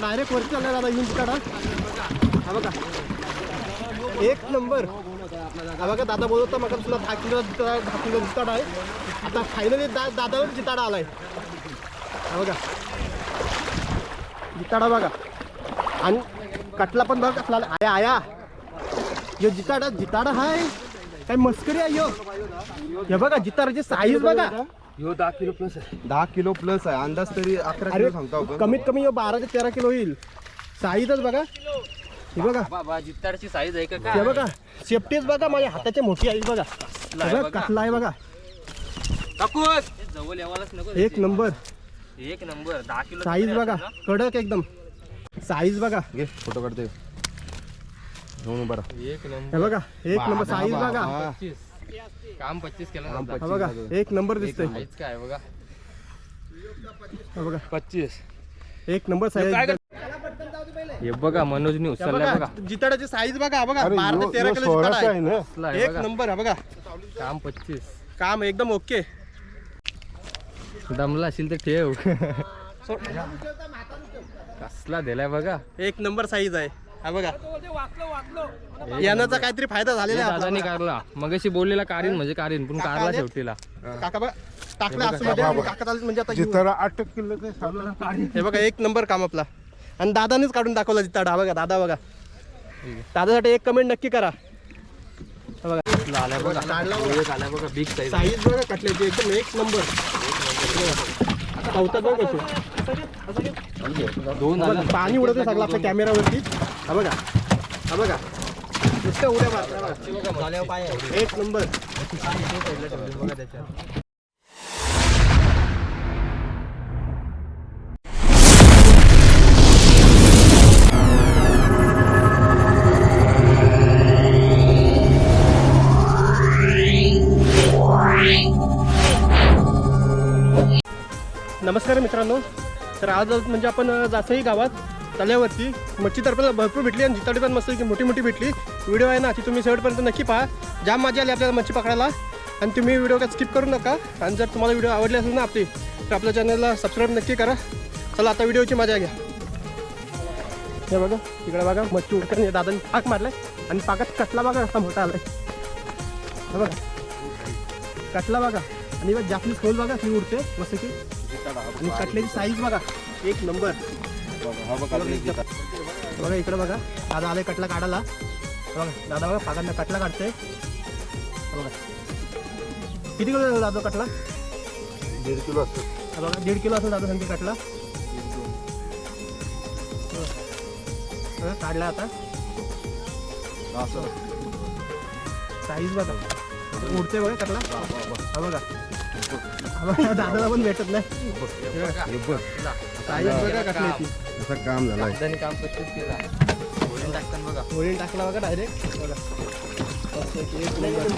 Direct वरती चालला दादा येऊन काढा हा. बघा. एक नंबर. हा बघा दादा बोलत होता मग तुला दहा किलो दहा किलो जिताडा आहे. आता फायनली दा दादावर जिताडा आलाय. हा बघा. जिताडा बघा. आणि कटला पण बघा कसला आया आया. यो जिताडा जिताडा हाय. काय मस्करी आहे यो. हे बघा जिताडाची साईज बघा. ह्यो दहा किलो प्लस आहे. दहा किलो प्लस आहे. अंदाज तरी अकरा किलो सांगतो आपण. कमीत कमी यो बारा ते तेरा किलो होईल. साईजच बघा. हे बघा. बाबा जित्तारची साईज आहे का हे बघा. सेफ्टीच बघा माझ्या हाताची मोठी आई बघा. आहे बघा बघा. कसला आहे बघा. जवळ यावालाच नको एक नंबर. एक नंबर. दहा किलो साईज बघा. कडक एकदम. साईज बघा. घे फोटो काढते बरं एक हे नंबर बघा. एक नंबर. साईज बघा. पच्चीस काम पच्चीस केलं हा बघा एक नंबर दिसतोय. साईज काय बघा. हा बघा. पच्चीस. एक नंबर साईज काय हे बघा मनोजनी उचललाय बघा जिताडाची साईज बघा हा बघा बारा यो- ते तेरा किलो जिताडा आहे आहे एक बघा. नंबर हा बघा. काम पच्चीस. काम एकदम ओके. दमला असेल तर ठेव. कसला दिलाय बघा. एक नंबर साईज आहे. हा बघा. यानाचा काहीतरी फायदा झालेला आहे दादानी. कारला मगाशी बोललेला कारीन म्हणजे कारीन पण कारला आले? शेवटीला. काका बघा टाकला आणि काका चालत म्हणजे आता घेऊ. जितारा अटक किलो ते सापडला. हे बघा एक नंबर काम आपला. आणि दादानेच काढून दाखवला जिताडा हा बघा दादा बघा. दादासाठी एक कमेंट नक्की करा. हा बघा. बघा काढला बघा. एक आलाय बघा बिग साईज साईज बघा कटल्याची एकदम एक नंबर. चौथा बघ कशी दोन आला. पाणी उडत सगळं आपल्या कॅमेरावरती. हा बघा. हा बघा. नुसतं उड्या मारल्या बघा. एक नंबर. नमस्कार मित्रांनो. तर आज म्हणजे आपण अ, जासई गावात तल्यावरती मच्छी तर आपल्याला भरपूर भेटली आणि जिताडी पण मस्त मोठी मोठी भेटली. व्हिडिओ आहे ना ती तुम्ही शेवटपर्यंत नक्की पहा. जाम मजा आली आपल्याला मच्छी पकडायला. आणि तुम्ही व्हिडिओ काय स्किप करू नका. आणि जर तुम्हाला व्हिडिओ आवडले असेल ना आपली तर आपल्या चॅनलला सबस्क्राईब नक्की करा. चला आता व्हिडिओची मजा घ्या. हे बघा तिकडे बघा मच्छी उडताना दादाने पाक मारलाय. आणि पाकात कटला बघा असा मोठा आलाय. हे बघा. कटला बघा. आणि बघ खोल बघा ती उडते. मस्त की आणि कटल्याची साईज बघा. एक नंबर बघा इकडे बघा. दादा आले कटला काढायला. बघा दादा बघा पाकांना कटला काढते बघा. किती किलो दादा कटला? दीड किलो असतो. हा बघा दीड किलो असेल दादा सांगते कटला. काढला आता. साईज बघा. उडते बघा कटला. बघा हा बघा. दादाला पण भेटत नाही. हे बघ. असं काम झालंय. काम पच्चीस केला बोलून टाकताना बघा. होळीन टाकला बघा डायरेक्ट बघा. मस्त एक नंबर.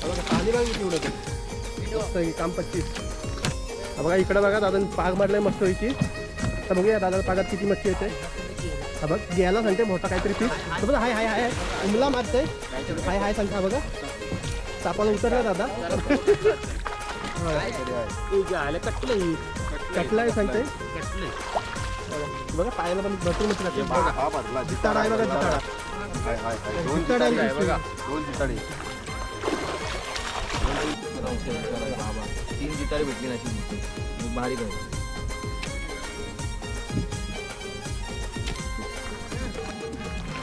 हा बघा पाणी बघा किती उडत आहे. मस्त आहे काम पच्चीस. हा बघा इकडं बघा दादा पाग मारलाय मस्त पैकी. आता बघूया दादा पागात किती मच्छी येते. हा बघ घ्यायला सांगते मोठा काहीतरी पीस. बघा हाय हाय हाय उमला मारतंय. हाय हाय सांगता हा बघा. सापाला उतरला दादा. कटला सांगते बघा पायाला पण भरपूर लागते बघा हा भरला जिताडा आहे बघा जिताडा. हाय हाय हाय. दोन जिताडा आहे आहे बघा. दोन जिताडे. तीन जितारी भेटली नशी बारीक आहे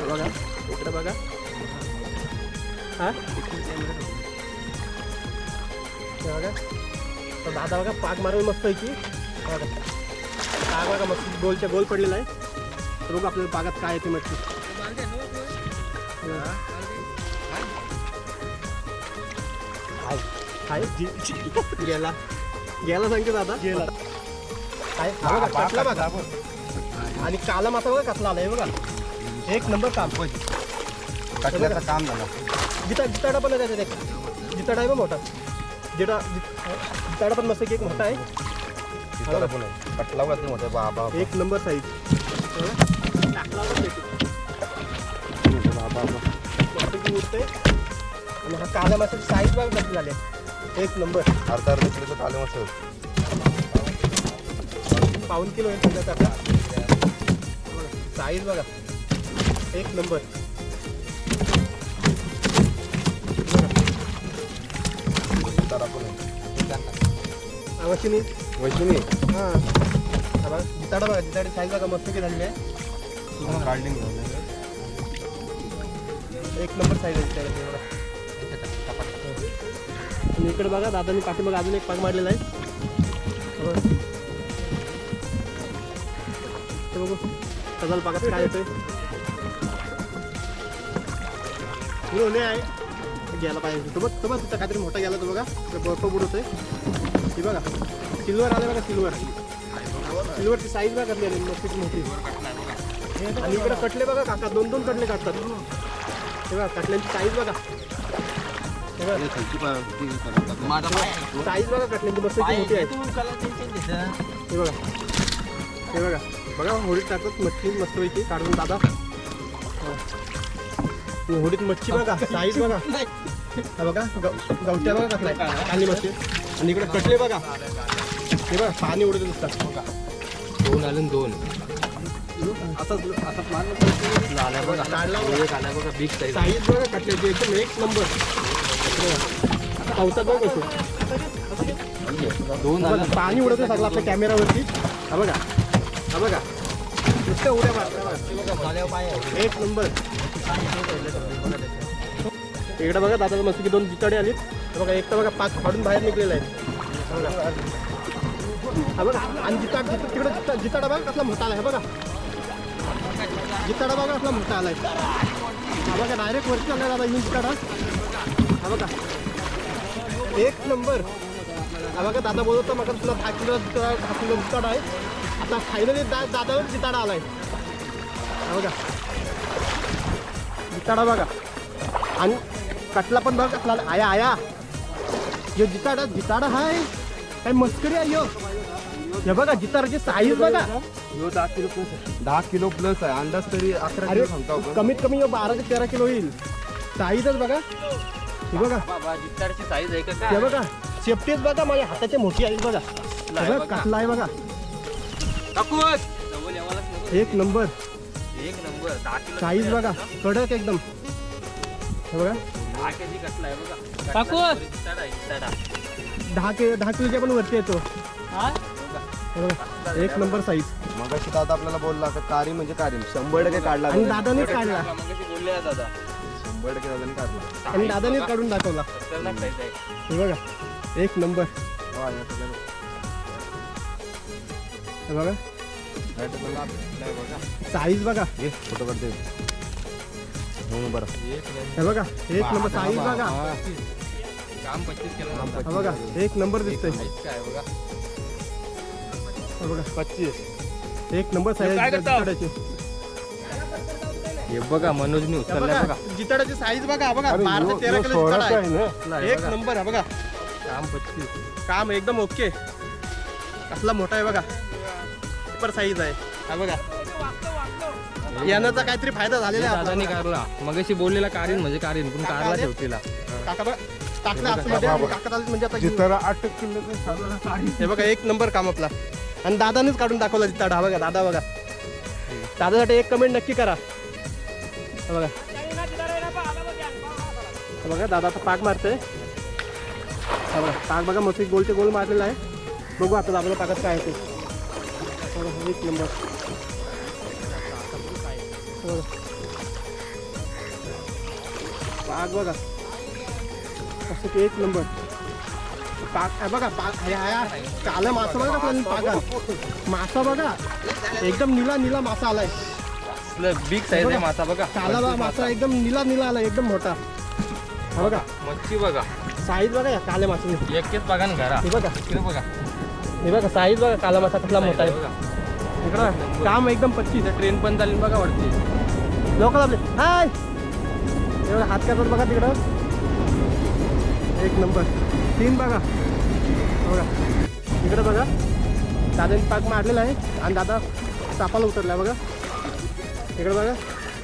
बघा इकडे बघा. हा? हे बघा. तर दादा बघा पाक मारून मस्त आहे की पाक बघा मस्त गोलच्या गोल पडलेला आहे. तर बघू आपल्याला पागात काय येते हाय. हाय. गेला. गेला सांगते दादा. गेला. काय बघा आणि काला मासा बघा कसला आलाय बघा. एक नंबर काम. कटल्याचं काम झालं. जिता जिताडा पण आहे त्याच्यात एक जिताडा आहे बघ मोठा. जिता जिताडा पण मस्त की एक मोठा आहे जिताडा पण आहे कटला वरती मोठे बाबा एक नंबर साईज टाकला बाबा उठते आणि हा काळ्या माशाची साईज बघ कशी झाली आहे. एक नंबर। अर्धा अर्धा किलोचं आले मस्त पाऊन किलो आहे सध्या आता साईज बघा एक नंबर। पण हां. हा बघा जिताडा बघा जिताडी साईज बघा मस्त की झालेली आहे. काढली एक नंबर साईज आहे आणि इकडे बघा दादानी पाठीमागे अजून एक पाक मारलेला आहे. बघा. बघू. सजाल पाकात काय येतोय? आहे. घ्यायला पाहिजे तो बघ तो बघ तिथं काहीतरी मोठा गेला तो बघा. तो बर्फ बुडवतोय ही बघा. सिल्वर आलं बघा सिल्वर सिल्वरची साईज बघा कसली आली मस्त मोठी. आणि इकडे कटले बघा काका दोन दोन कटले काढतात. हे बघा कटल्यांची साईज बघा. साईज बघा. कटल्यांची मस्त मोठी आहे. हे बघा. हे बघा. बघा होडीत टाकतात मच्छी मस्तपैकी काढून दादा. हो. होडीत मच्छी बघा साईज बघा. हा बघा गव- गवट्या बघा कसला आहे. काली मच्छी. आणि इकडे कटले बघा. हे बघा पाणी उडत दिसतात. बघा. दोन आले दोन. असंच असंच मारलं झाल्या बघा. काढला बघा. एक आल्या बघा बिग साईज साईज बघा कटल्याची एकदम एक नंबर बघा. पावसात बघा कसं. दोन बघा, आलं पाणी उडत सगळं आपल्या कॅमेरावरती हा बघा. हा बघा. नुसतं उड्या मारतात एक नंबर इकडे बघा दादा मस्त की दोन जिताडे आलीत. बघा एक तर बघा पाच फाडून बाहेर निघलेला आहे. बघा. बघा आणि जिताड जिता तिकडे जिता जिताडा बघा कसला मोठा आला आहे बघा. जिताडा बघा कसला मोठा आलाय हा बघा डायरेक्ट वरती आलाय दादा येऊन जिताडा. हा बघा. एक नंबर. हा बघा दादा बोलत होता मग तुला दहा किलो दहा किलो जिताडा आहे. आता फायनली दा दादावर जिताडा आलाय. हा बघा. जिताडा बघा. आणि कटला पण बघा कसला आलाय. आया आया. यो जिताडा जिताडा हाय. काय मस्करी आहे यो. हे बघा जिताडाची साईज बघा. ह्यो दहा किलो प्लस आहे. दहा किलो प्लस आहे. अंदाज तरी अकरा अरे किलो सांगतो आपण. कमीत कमी यो बारा ते तेरा किलो येईल साईजच बघा. हे बघा. बाबा जित्तारची साईज आहे का हे बघा. सेफ्टीच बघा माझ्या हाताची मोठी आहे बघा. हे बघा कसला आहे बघा. एक नंबर. दहा किलो साईज बघा कडक एकदम. हे बघा. दहा कसला आहे बघा के दहा किलोच्या पण वरती येतो. हे? बघा एक नंबर साईज मग दादा आपल्याला बोलला का कारी म्हणजे कारी शंभर टक्के काढला आणि दादानेच काढला. मगाशी बोलले ना दादा. शंभर टक्के दादाने काढला. आणि दादानेच काढून दाखवला. खतरनाक साईज आहे हे बघा एक नंबर. हा. हे बघा. साईज बघा. घे फोटो काढते. हो बरं. एक नंबर हे बघा एक नंबर साईज बघा. काम पच्चीस केलं ना हा बघा एक नंबर दिसतंय. काय बघा. हे बघा. पच्चीस. एक नंबर साईज हे बघा मनोजनी हे उचललाय बघा जिताड्याची साईज बघा बघा बारा ते तेरा किलो जिताडा आहे? एक नंबर आहे बघा. काम पच्चीस. काम एकदम ओके. कसला मोठा आहे बघा. सुपर साईज आहे. हा बघा. यानाचा काहीतरी फायदा झालेला आहे दादानी आपल्याला. कारला मगाशी बोललेला कारीन म्हणजे कारीन पण कारला शेवटीला. काका बघा टाकलं आतमध्ये आणि काका म्हणजे आता घेऊन- जितारा अटक किलो हे बघा एक नंबर काम आपला. आणि दादानेच काढून दाखवला जिताडा हा बघा दादा बघा. दादासाठी एक कमेंट नक्की करा. हे बघा. हे बघा दादा आता पाक मारतोय. हा बघा पाक बघा मस्त गोलचे गोल मारलेला आहे. बघू आता दादाला पाकात काय आहे ते बघा, एक नंबर. बघा. पाक बघा. असं की एक नंबर. पाक बघा पाक आहे काला मासा बघा कसला पाका मासा बघा. एकदम निला निला मासा आलाय. बिग साईज आहे मासा बघा. काला बा- मासा एकदम निला निला आलाय एकदम मोठा. हा बघा. मच्छी बघा. साईज बघा या काल्या माशाने एकच बघा ना घरा. हे बघा. बघा. हे बघा साईज बघा काला मासा कसला मोठा आहे. बघा. इकडं काम एकदम पच्चीस आहे ट्रेन पण चालेल बघा वाटते लोकल आपले. हाय! एवढं हात करतात बघा तिकडं. एक नंबर. तीन बघा. बघा. इकडं बघा. दादाने पाक मारलेला आहे. आणि दादा चापाला उतरला बघा. इकडं बघा.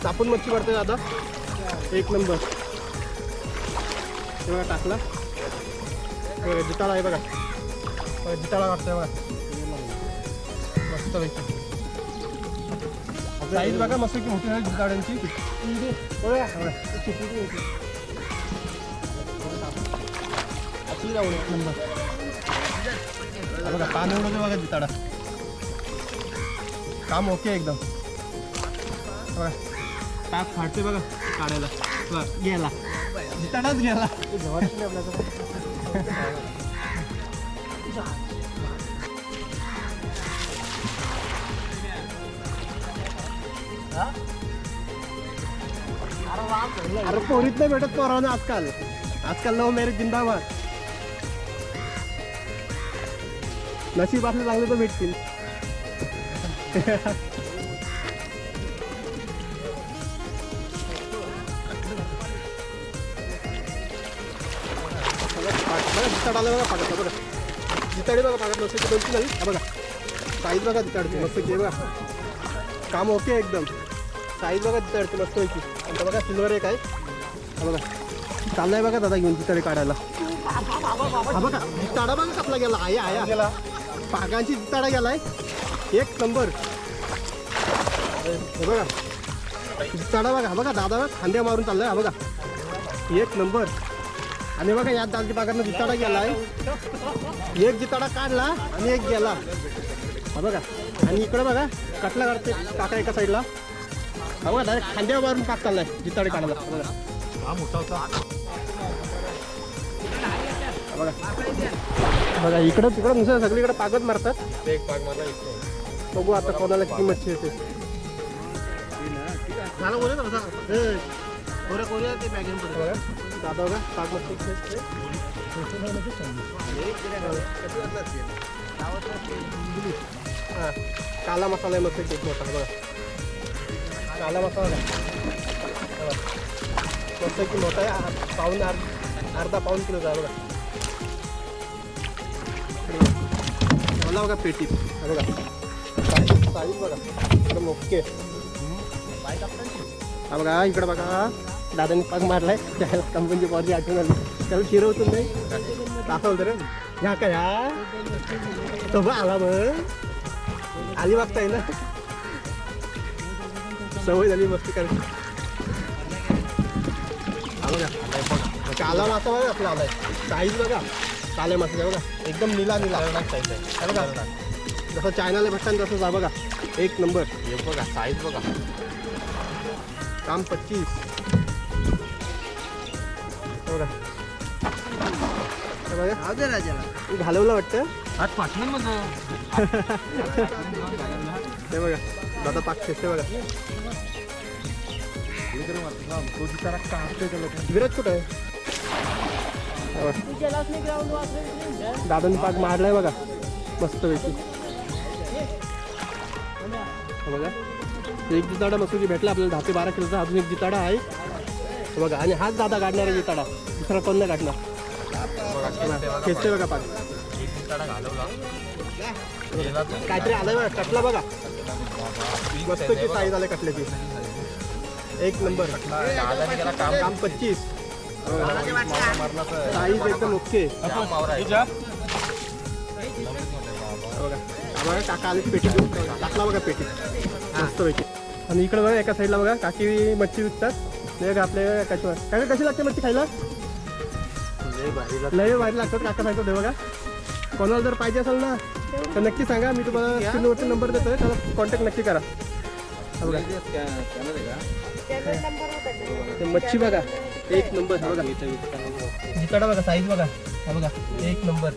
चापून मच्छी पडते दादा. एक नंबर. बघा टाकला. जिताळा आहे बघा. जिताळा वाटतोय बघा. मस्त साईज बघा मस्त की मोठी झाली गाड्यांची बघा, पान एवढं बघा जिताडा. काम ओके एकदम. बघा टाक फाटते बघा काढायला. गेला. जिताडाच गेला. अरे पोरीत नाही भेटत पोरावं आजकाल. आजकाल लव्ह मॅरेज जिंदाबाद. नशीब असलं चांगलं तर भेटतील. जिताड आलं बघा. पाकत बघा जिताडी बघा पाकत मस्त दोन तीन आली बघा साईज बघा जिताडची मस्त की बघा काम ओके एकदम. साईज बघा जिताडची मस्त पैकी आणि बघा सिल्वर एक आहे. हा बघा. चाललाय बघा दादा घेऊन जिताडे काढायला. हा बघा जिताडा बघा कापला गेला. आया आया गेला. पागांची जिताडा गेलाय. एक नंबर. हे बघा. जिताडा बघा हा बघा दादा बघा खांद्या मारून चाललाय हा बघा. एक नंबर. आणि बघा या दालची बागांना जिताडा गेलाय. एक जिताडा काढला आणि एक गेला. हा बघा. आणि इकडे बघा कटला काढते काका एका साईडला हा बघा डायरेक्ट खांद्यावर मारून पाक चाललाय जिताडे काढायला हा हा बघा. बघा इकडं तिकडं नुसतं सगळीकडे पागत मारतात. एक पाक बघू आता कोणाला किती मच्छी येते झालं बोले ना बघा दादा बघा पाक मच्छी काला मसाला मस्त केक मोठा बघा. काला मसाला बघा. मस्त की मोठा आहे पाऊन अर्ध अर्धा पाऊन किलोचा आहे बघा ठेवला बघा पेटीत बघा साईज बघा एकदम ओके। हा। बघा इकडं बघा दादानी पाक मारलाय त्याला कंपनीची पॉलिसी आठवण आली त्याला नाही दाखवलं ह्या तो बघ आला मग आली बघताय ना। सवय झाली मस्ती करायची हा बघा काला मासा बघा आपला आलाय साईज बघा काले मासा बघा एकदम निला निला साईज आहे बघा जसं चायनाला भेटतात तसंच आहे बघा एक नंबर हे बघा साईज बघा काम पच्चीस बघा हे बघा तू घालवलं वाटतं आज पाठवून मग ते बघा दादा पाक खेचते बघा विराज कुठं आहे? हे बघा. दादानी पाक मारलाय बघा. मस्त पैकी. बघा. एक जिताडा मसुरी भेटला आपल्याला दहा ते बारा किलोचा अजून एक जिताडा आहे. बघा आणि हाच दादा काढणार आहे जिताडा. दुसरा कोण नाही काढणार खेचते बघा पाक. काहीतरी आलंय बघा कटला बघा. मस्त की साईज आले कटल्याची. एक नंबर. काम काम पच्चीस. साईज एकदम ओके. बघा काका आले पेटी टाकला बघा पेटी. मस्त पैकी. आणि इकडे बघा एका साईडला बघा काकी मच्छी विकतात. बघा आपल्या काकी काका कशी लागते मच्छी खायला? लय भारी लागतात काका सांगतो ते बघा. कोणाला जर पाहिजे असेल ना तर नक्की सांगा. मी तुम्हाला स्क्रीनवरचा नंबर देतोय. त्याला कॉन्टॅक्ट नक्की करा. हा बघा ते मच्छी बघा. एक नंबर हा बघा. जिताडा बघा साईज बघा. हा बघा एक नंबर.